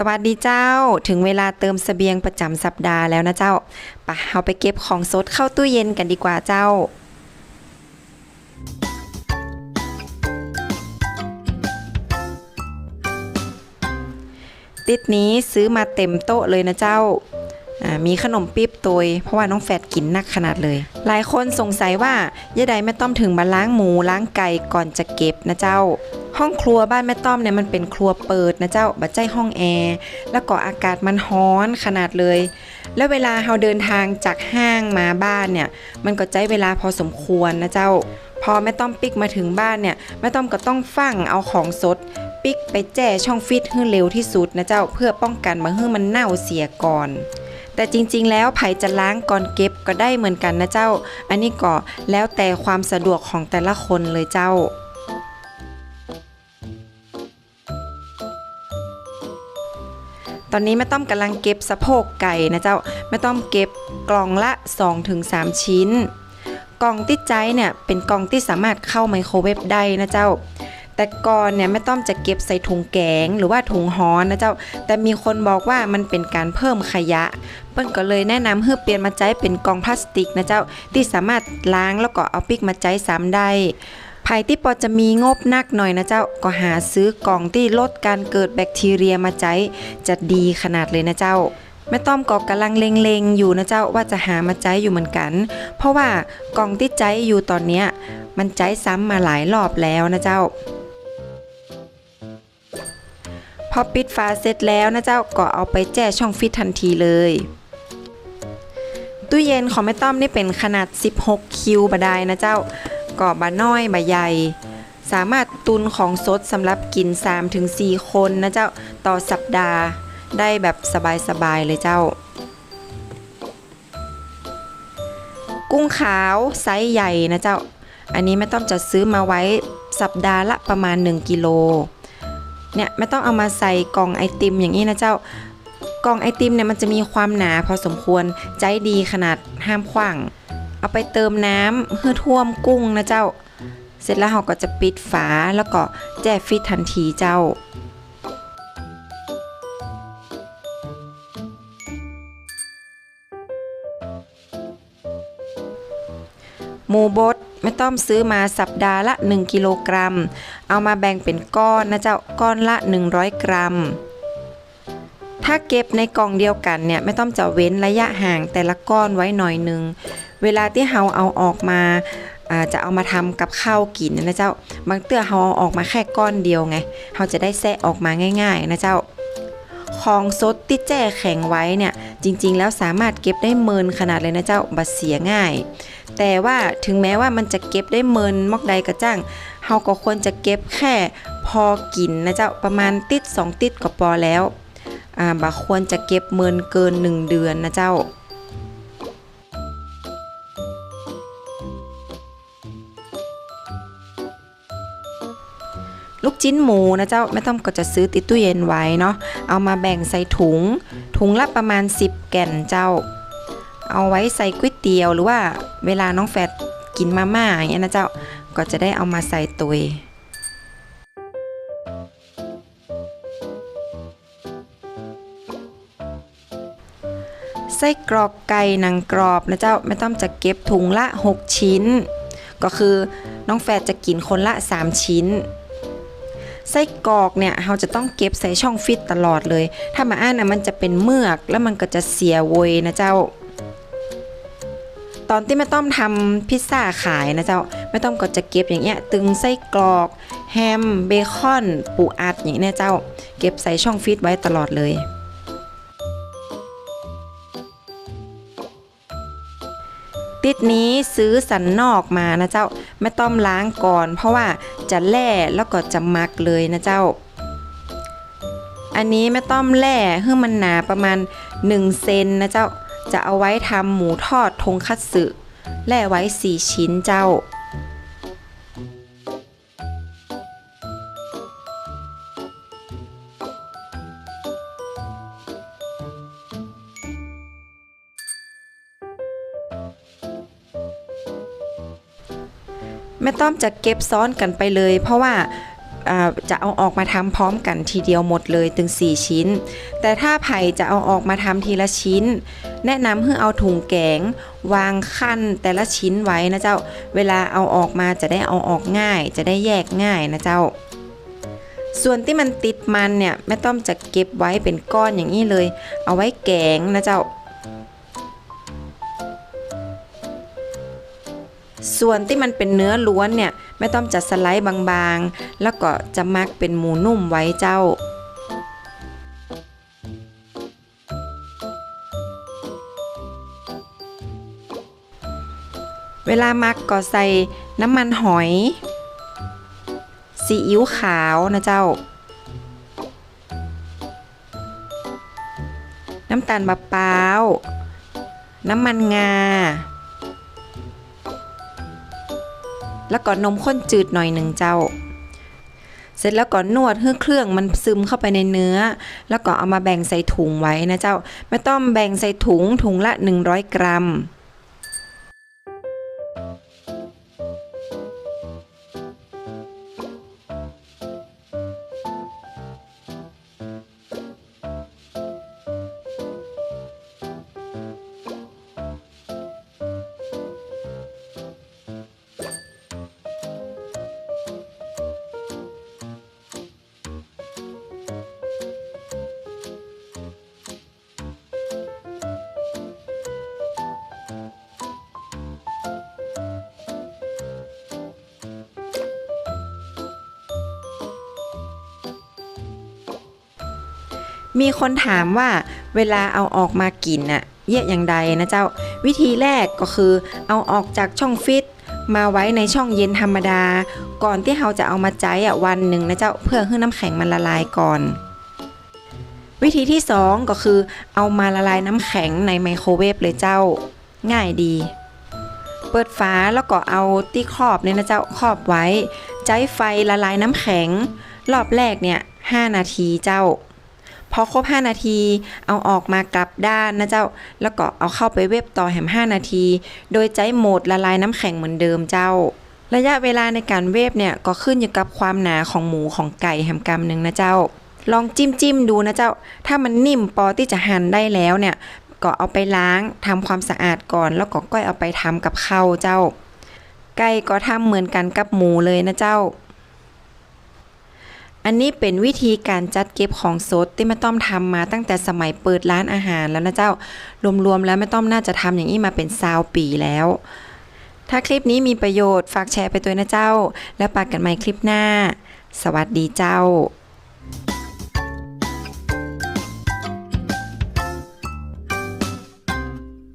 สวัสดีเจ้า ถึงเวลาเติมเสบียงประจำสัปดาห์แล้วนะเจ้าปะเอาไปเก็บของสดเข้าตู้เย็นกันดีกว่าเจ้า ติดนี้ซื้อมาเต็มโต๊ะเลยนะเจ้า มีขนมปิ๊บตัวยเพราะว่าน้องแฟดกินนักขนาดเลย หลายคนสงสัยว่ายายใดแม่ต้อมถึงมาล้างหมูล้างไก่ก่อนจะเก็บนะเจ้า ห้องครัวบ้านแม่ต้อมเนี่ยมันเป็นครัวเปิดนะเจ้าบัดใจห้องแอร์แล้วก็อากาศมันร้อนขนาดเลย แล้วเวลาเราเดินทางจากห้างมาบ้านเนี่ยมันก็ใช้เวลาพอสมควรนะเจ้า พอแม่ต้อมปิกมาถึงบ้านเนี่ยแม่ต้อมก็ต้องฟั่งเอาของสดปิกไปแจ้ช่องฟิตให้เร็วที่สุดนะเจ้าเพื่อป้องกันมาให้มันเน่าเสียก่อน แต่จริงๆ แล้วไผ่จะล้างก่อนเก็บก็ได้เหมือนกันนะเจ้า อันนี้ก็แล้วแต่ความสะดวกของแต่ละคนเลยเจ้าตอนนี้แม่ต้อมกำลังเก็บสะโพกไก่นะเจ้าแม่ต้อมเก็บกล่องละ 2-3 ชิ้น กล่องที่ใจเนี่ยเป็นกล่องที่สามารถเข้าไมโครเวฟได้นะเจ้า แต่ก่อนเนี่ยแม่ต้อมจะเก็บใส่ถุงแกงหรือว่าถุงฮ้อนนะเจ้า แต่มีคนบอกว่ามันเป็นการเพิ่มขยะ เปิ้นก็เลยแนะนำให้เปลี่ยนมาใช้เป็นกล่องพลาสติกนะเจ้า ที่สามารถล้างแล้วก็เอาปิกมาใช้ซ้ำได้ภายที่ปอจะมีงบนักหน่อยนะเจ้า ก็หาซื้อกล่องที่ลดการเกิดแบคทีเรียมาใช้จะดีขนาดเลยนะเจ้าแม่ต้อมก็กำลังเลงๆอยู่นะเจ้าว่าจะหามาใช้อยู่เหมือนกัน เพราะว่ากล่องที่ใช้อยู่ตอนเนี้ยมันใช้ซ้ำมาหลายรอบแล้วนะเจ้า อปิดฝาเสร็จแล้วนะเจ้าก็เอาไปแจ้ช่องฟิตทันทีเลย ตู้เย็นของแม่ต้อมนี่เป็นขนาด 16 คิวบาได้นะเจ้าก็บาน้อยบาใหญ่ สามารถตุนของสดสำหรับกิน 3-4 คนนะเจ้าต่อสัปดาห์ได้แบบสบายๆเลยเจ้า กุ้งขาวไซส์ใหญ่นะเจ้า อันนี้แม่ต้อมจะซื้อมาไว้สัปดาห์ละประมาณ 1 กิโล เนี่ยไม่ต้องเอามาใส่กล่องไอติมอย่างนี้นะเจ้ากล่องไอติมเนี่ยมันจะมีความหนาพอสมควรใจดีขนาดห้ามขว้าง เอาไปเติมน้ำเพื่อท่วมกุ้งนะเจ้า เสร็จแล้วเราก็จะปิดฝาแล้วก็แจ้ฟิตทันทีเจ้าหมูบด ไม่ต้องซื้อมาสัปดาห์ละ 1 กิโลกรัม เอามาแบ่งเป็นก้อนนะเจ้าก้อนละ 100 กรัม ถ้าเก็บในกล่องเดียวกันเนี่ยไม่ต้องจะเว้นระยะห่างแต่ละก้อนไว้หน่อยหนึง เวลาที่เราเอาออกมาจะเอามาทำกับข้าวกินนะเจ้า บางเตื้อเราเอาออกมาแค่ก้อนเดียวไงเราจะได้แซะออกมาง่าย ๆ นะเจ้า ของสดที่แจ้แข็งไว้เนี่ย จริง ๆ แล้วสามารถเก็บได้เมินขนาดเลยนะเจ้าบัดเสียง่าย แต่ว่าถึงแม้ว่ามันจะเก็บได้เมินมอกใดกระจ้างเฮาก็ควรจะเก็บแค่พอกินนะเจ้าประมาณติด 2 ติดก็พอแล้วอ่าบ่ควรจะเก็บเมินเกิน 1 เดือนนะเจ้า ลูกชิ้นหมูนะเจ้าไม่ต้องก็จะซื้อติดตู้เย็นไว้เนาะเอามาแบ่งใส่ถุง ถุงละประมาณ 10 แก่นเจ้า เอาไว้ใส่ก๋วยเตี๋ยวหรือว่าเวลาน้องแฟดกินมาม่าอย่างเงี้ยนะเจ้าก็จะได้เอามาใส่ตุยไส้กรอกไก่หนังกรอบนะเจ้าไม่ต้องจะเก็บถุงละ 6 ชิ้น ก็คือน้องแฟดจะกินคนละ 3 ชิ้น ไส้กรอกเนี่ยเราจะต้องเก็บใส่ช่องฟิตตลอดเลย ถ้ามาอ่านนะมันจะเป็นเมือกแล้วมันก็จะเสียโวยนะเจ้า ตอนที่แม่ต้อมทำพิซซ่าขายนะเจ้าแม่ต้อมก็จะเก็บอย่างเงี้ยตึงไส้กรอก แฮมเบคอนปูอัดอย่างเนี้ยเจ้า เก็บใส่ช่องฟิตไว้ตลอดเลยติดนี้ซื้อสันนอกมานะเจ้าไม่ต้องล้างก่อน เพราะว่า จะแล่แล้วก็จะมักเลยนะเจ้า อันนี้ไม่ต้องแล่ให้มันหนาประมาณ 1 เซนนะเจ้า จะเอาไว้ทำหมูทอดทงคัตสึแล่ไว้ 4 ชิ้นเจ้า ไม่ต้องจะเก็บซ้อนกันไปเลย เพราะว่าอ่าจะเอาออกมาทำพร้อมกันทีเดียวหมดเลยถึง 4 ชิ้น แต่ถ้าไผ่จะเอาออกมาทำทีละชิ้น แนะนำให้เอาถุงแกง วางขั้นแต่ละชิ้นไว้นะเจ้า เวลาเอาออกมาจะได้เอาออกง่าย จะได้แยกง่ายนะเจ้า ส่วนที่มันติดมันเนี่ยแม่ต้อมจะเก็บไว้เป็นก้อนอย่างนี้เลย เอาไว้แกงนะเจ้า ส่วนที่มันเป็นเนื้อล้วนเนี่ยแม่ต้อมจะสไลด์บางๆ แล้วก็จะมักเป็นหมูนุ่มไว้เจ้าเวลามักก็ใส่น้ำมันหอย ซีอิ๊วขาวนะเจ้า น้ำตาลมะพร้าว น้ำมันงา แล้วก็นมข้นจืดหน่อยหนึ่งเจ้า เสร็จแล้วก็นวดให้เครื่องมันซึมเข้าไปในเนื้อ แล้วก็เอามาแบ่งใส่ถุงไว้นะเจ้า ไม่ต้องแบ่งใส่ถุงถุงละ 100 กรัม มีคนถามว่าเวลาเอาออกมากินน่ะเยี่ยอย่างใดนะเจ้า วิธีแรกก็คือ เอาออกจากช่องฟิตมาไว้ในช่องเย็นธรรมดา ก่อนที่เราจะเอามาใจอะวันหนึ่งนะเจ้าเพื่อให้น้ำแข็งมันละลายก่อน วิธีที่สองก็คือ เอามาละลายน้ำแข็งในไมโครเวฟเลยเจ้า ง่ายดี เปิดฝาแล้วก็เอาที่ครอบเนี่ยนะเจ้าครอบไว้ใจไฟละลายน้ำแข็ง รอบแรกเนี่ย5นาทีเจ้า พอครบ 5 นาที เอาออกมากลับด้านนะเจ้า แล้วก็เอาเข้าไปเวฟต่อแหม5 นาที โดยใจโหมดละลายน้ำแข็งเหมือนเดิมเจ้า ระยะเวลาในการเวฟเนี่ยก็ขึ้นอยู่กับความหนาของหมูของไก่แฮมกำหนึ่งนะเจ้า ลองจิ้มจิ้มดูนะเจ้า ถ้ามันนิ่มพอที่จะหั่นได้แล้วเนี่ยก็เอาไปล้างทำความสะอาดก่อน แล้วก็ก้อยเอาไปทำกับข้าวเจ้า ไก่ก็ทำเหมือนกันกับหมูเลยนะเจ้า อันนี้เป็นวิธีการจัดเก็บของสดที่แม่ต้อมทำมาตั้งแต่สมัยเปิดร้านอาหารแล้วนะเจ้ารวมๆแล้วแม่ต้อมน่าจะทำอย่างนี้มาเป็นซาวปีแล้ว ถ้าคลิปนี้มีประโยชน์ฝากแชร์ไปตัวนะเจ้า แล้วปากกันใหม่คลิปหน้า สวัสดีเจ้า